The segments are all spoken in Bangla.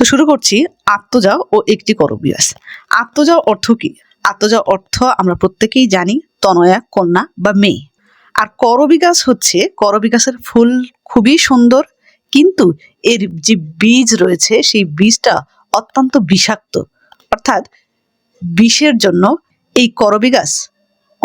তো শুরু করছি আত্মজা ও একটি করবিয়াস আত্মজা অর্থ কি? আত্মজা অর্থ আমরা প্রত্যেকেই জানি তনয়া, কন্যা বা মেয়ে। আর করবিকাস হচ্ছে করবিকাসের ফুল খুবই সুন্দর, কিন্তু এর যে বীজ রয়েছে সেই বীজটা অত্যন্ত বিষাক্ত। অর্থাৎ বিষের জন্য এই করবি গাছ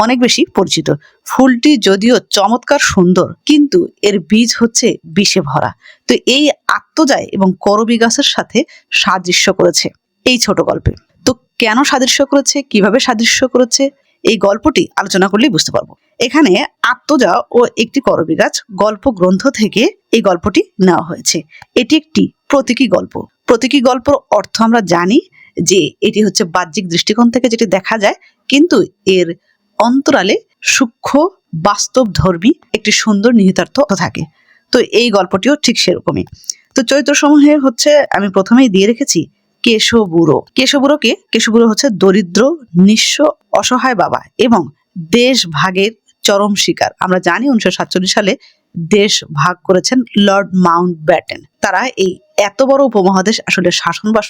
অনেক বেশি পরিচিত। ফুলটি যদিও চমৎকার সুন্দর, কিন্তু এর বীজ হচ্ছে বিষে ভরা। তো এই আত্মজায় এবং করবি গাছের সাথে সাদৃশ্য করেছে এই ছোট গল্পে। তো কেন সাদৃশ্য করেছে, কীভাবে সাদৃশ্য করেছে, এই গল্পটি আলোচনা করলেই বুঝতে পারব। এখানে আত্মজা ও একটি করবি গাছ গল্প গ্রন্থ থেকে এই গল্পটি নেওয়া হয়েছে। এটি একটি প্রতীকী গল্প। প্রতীকী গল্প অর্থ আমরা জানি যে এটি হচ্ছে বাহ্যিক দৃষ্টিকোণ থেকে যেটি দেখা যায়, কিন্তু এর অন্তরালে সূক্ষ্ম বাস্তব ধর্মী একটি সুন্দর নিহিতার্থ থাকে। তো এই গল্পটিও ঠিক সেরকমই। তো চরিত্রসমূহে হচ্ছে আমি প্রথমেই দিয়ে রেখেছি, কেশবুড়ো। কেশবুড়োকে, কেশবুড়ো হচ্ছে দরিদ্র, নিঃস্ব, অসহায় বাবা এবং দেশ ভাগের চরম শিকার। আমরা জানি উনিশশো সাতচল্লিশ সালে দেশ ভাগ করেছেন লর্ড মাউন্ট ব্যাটেন তারা এই এত বড় উপমহাদেশ আসলে শাসন বা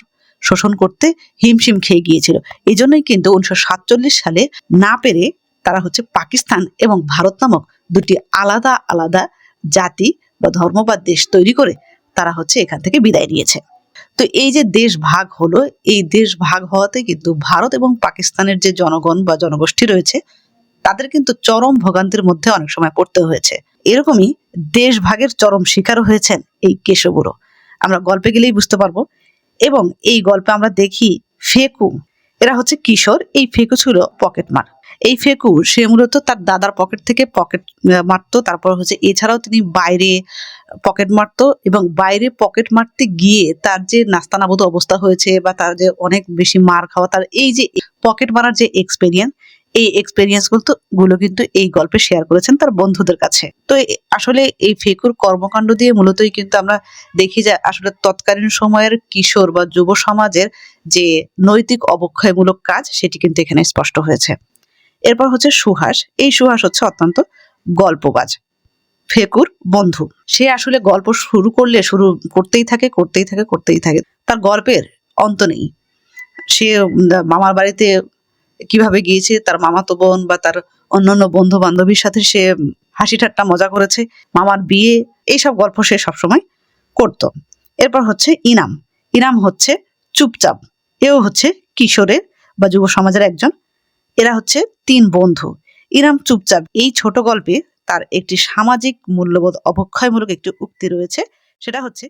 শোষণ করতে হিমশিম খেয়ে গিয়েছিল। এই জন্যই কিন্তু উনিশশো সাতচল্লিশ সালে না পেরে তারা হচ্ছে পাকিস্তান এবং ভারত নামক দুটি আলাদা আলাদা জাতি বা ধর্ম বা দেশ তৈরি করে তারা হচ্ছে এখান থেকে বিদায় নিয়েছে। তো এই যে দেশ ভাগ হলো, এই দেশ ভাগ হওয়াতে কিন্তু ভারত এবং পাকিস্তানের যে জনগণ বা জনগোষ্ঠী রয়েছে, তাদের কিন্তু চরম ভোগান্তির মধ্যে অনেক সময় পড়তে হয়েছে। এরকমই দেশ ভাগের চরম শিকারও হয়েছেন এই কেশবুড়ো আমরা গল্পে গেলেই বুঝতে পারব এবং এই গল্পে আমরা দেখি ফেকু। এরা হচ্ছে কিশোর, এই ফেকু ছিল পকেট মার এই ফেকু, সে মূলত তার দাদার পকেট থেকে পকেট মারতো, তারপর হচ্ছে এছাড়াও তিনি বাইরে পকেট মারতো এবং বাইরে পকেট মারতে গিয়ে তার যে নাস্তানাবুদ অবস্থা হয়েছে বা তার যে অনেক বেশি মার খাওয়া, তার এই যে পকেট মারার যে এক্সপেরিয়েন্স এই এক্সপেরিয়েন্সগুলো কিন্তু এই গল্পে শেয়ার করেছেন তার বন্ধুদের কাছে। তো আসলে এই ফেকুর কর্মকাণ্ড দিয়ে মূলতই কিন্তু আমরা দেখি যে আসলে তৎকালীন সময়ের কিশোর বা যুব সমাজের যে নৈতিক অবক্ষয়মূলক কাজ, সেটি কিন্তু এখানে স্পষ্ট হয়েছে। এরপর হচ্ছে সুহাস। এই সুহাস হচ্ছে অত্যন্ত গল্পবাজ। ফেকুর বন্ধু। সে আসলে গল্প শুরু করলে, শুরু করতেই থাকে করতেই থাকে করতেই থাকে। তার গল্পের অন্ত নেই। সে মামার বাড়িতে কীভাবে গিয়েছে, তার মামাতো বোন বা তার অন্যান্য বন্ধু বান্ধবীর সাথে সে হাসি ঠাট্টা, মজা করেছে, মামার বিয়ে, এইসব গল্প সে সবসময় করত। এরপর হচ্ছে ইনাম। ইনাম হচ্ছে চুপচাপ। এও হচ্ছে কিশোরের বা যুব সমাজের একজন। এরা হচ্ছে তিন বন্ধু। ইনাম চুপচাপ। এই ছোট গল্পে তার একটি সামাজিক মূল্যবোধ অবক্ষয়মূলক একটি উক্তি রয়েছে। সেটা হচ্ছে